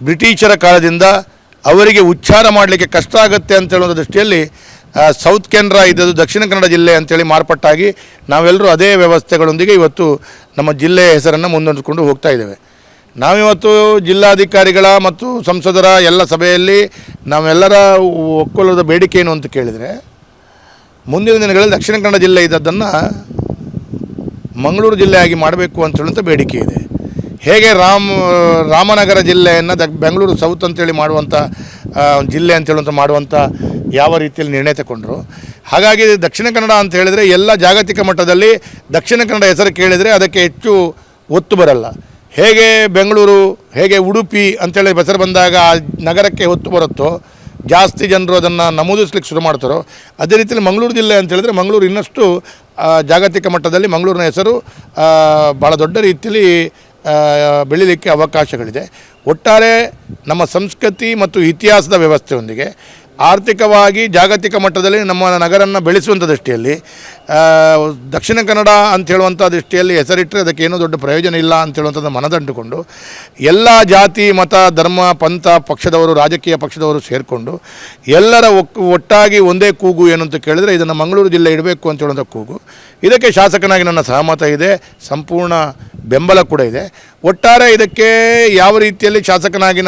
ಬ್ರಿಟಿಷರ ಕಾಲದಿಂದ ಅವರಿಗೆ ಉಚ್ಚಾರ ಮಾಡಲಿಕ್ಕೆ ಕಷ್ಟ ಆಗುತ್ತೆ ಅಂತ ಹೇಳುವ ದೃಷ್ಟಿಯಲ್ಲಿ ಸೌತ್ ಕೆನರಾ ಇದ್ದದ್ದು ದಕ್ಷಿಣ ಕನ್ನಡ ಜಿಲ್ಲೆ ಅಂತೇಳಿ ಮಾರ್ಪಟ್ಟಾಗಿ ನಾವೆಲ್ಲರೂ ಅದೇ ವ್ಯವಸ್ಥೆಗಳೊಂದಿಗೆ ಇವತ್ತು ನಮ್ಮ ಜಿಲ್ಲೆಯ ಹೆಸರನ್ನು ಮುಂದೊಂದಿಕೊಂಡು ಹೋಗ್ತಾ ಇದ್ದೇವೆ. ನಾವಿವತ್ತು ಜಿಲ್ಲಾಧಿಕಾರಿಗಳ ಮತ್ತು ಸಂಸದರ ಎಲ್ಲ ಸಭೆಯಲ್ಲಿ ನಾವೆಲ್ಲರ ಒಕ್ಕೊಲದ ಬೇಡಿಕೆ ಏನು ಅಂತ ಕೇಳಿದರೆ, ಮುಂದಿನ ದಿನಗಳಲ್ಲಿ ದಕ್ಷಿಣ ಕನ್ನಡ ಜಿಲ್ಲೆ ಇದ್ದದ್ದನ್ನು ಮಂಗಳೂರು ಜಿಲ್ಲೆಯಾಗಿ ಮಾಡಬೇಕು ಅಂತ ಹೇಳುವಂಥ ಬೇಡಿಕೆ ಇದೆ. ಹೇಗೆ ರಾಮ, ರಾಮನಗರ ಜಿಲ್ಲೆಯನ್ನು ದ ಬೆಂಗಳೂರು ಸೌತ್ ಅಂತೇಳಿ ಮಾಡುವಂಥ ಜಿಲ್ಲೆ ಅಂತೇಳುವಂಥ ಮಾಡುವಂಥ ಯಾವ ರೀತಿಯಲ್ಲಿ ನಿರ್ಣಯ ತಗೊಂಡ್ರು ಹಾಗಾಗಿ ದಕ್ಷಿಣ ಕನ್ನಡ ಅಂತ ಹೇಳಿದರೆ ಎಲ್ಲ ಜಾಗತಿಕ ಮಟ್ಟದಲ್ಲಿ ದಕ್ಷಿಣ ಕನ್ನಡ ಹೆಸರು ಕೇಳಿದರೆ ಅದಕ್ಕೆ ಹೆಚ್ಚು ಒತ್ತು ಬರಲ್ಲ. ಹೇಗೆ ಬೆಂಗಳೂರು, ಹೇಗೆ ಉಡುಪಿ ಅಂತೇಳಿ ಹೆಸರು ಬಂದಾಗ ಆ ನಗರಕ್ಕೆ ಒತ್ತು ಬರುತ್ತೋ, ಜಾಸ್ತಿ ಜನರು ಅದನ್ನು ನಮೂದಿಸ್ಲಿಕ್ಕೆ ಶುರು ಮಾಡ್ತಾರೋ, ಅದೇ ರೀತಿಯಲ್ಲಿ ಮಂಗಳೂರು ಜಿಲ್ಲೆ ಅಂತ ಹೇಳಿದ್ರೆ ಮಂಗಳೂರು ಇನ್ನಷ್ಟು ಜಾಗತಿಕ ಮಟ್ಟದಲ್ಲಿ ಮಂಗಳೂರಿನ ಹೆಸರು ಭಾಳ ದೊಡ್ಡ ರೀತಿಯಲ್ಲಿ ಬೆಳೀಲಿಕ್ಕೆ ಅವಕಾಶಗಳಿದೆ. ಒಟ್ಟಾರೆ ನಮ್ಮ ಸಂಸ್ಕೃತಿ ಮತ್ತು ಇತಿಹಾಸದ ವ್ಯವಸ್ಥೆಯೊಂದಿಗೆ ಆರ್ಥಿಕವಾಗಿ ಜಾಗತಿಕ ಮಟ್ಟದಲ್ಲಿ ನಮ್ಮ ನಗರನ್ನು ಬೆಳೆಸುವಂಥ ದೃಷ್ಟಿಯಲ್ಲಿ ದಕ್ಷಿಣ ಕನ್ನಡ ಅಂತ ಹೇಳುವಂಥ ದೃಷ್ಟಿಯಲ್ಲಿ ಹೆಸರಿಟ್ಟರೆ ಅದಕ್ಕೆ ಏನೂ ದೊಡ್ಡ ಪ್ರಯೋಜನ ಇಲ್ಲ ಅಂತ ಹೇಳುವಂಥದ್ದು ಮನದಂಡುಕೊಂಡು ಎಲ್ಲ ಜಾತಿ, ಮತ, ಧರ್ಮ, ಪಂಥ ಪಕ್ಷದವರು, ರಾಜಕೀಯ ಪಕ್ಷದವರು ಸೇರಿಕೊಂಡು, ಎಲ್ಲರ ಒಟ್ಟಾಗಿ ಒಂದೇ ಕೂಗು ಏನು ಅಂತ ಕೇಳಿದರೆ ಇದನ್ನು ಮಂಗಳೂರು ಜಿಲ್ಲೆ ಇಡಬೇಕು ಅಂತ ಹೇಳುವಂಥ ಕೂಗು. ಇದಕ್ಕೆ ಶಾಸಕನಾಗಿ ನನ್ನ ಸಹಮತ ಇದೆ, ಸಂಪೂರ್ಣ ಬೆಂಬಲ ಕೂಡ ಇದೆ. ಒಟ್ಟಾರೆ ಇದಕ್ಕೆ ಯಾವ ರೀತಿಯಲ್ಲಿ ಶಾಸಕನಾಗಿ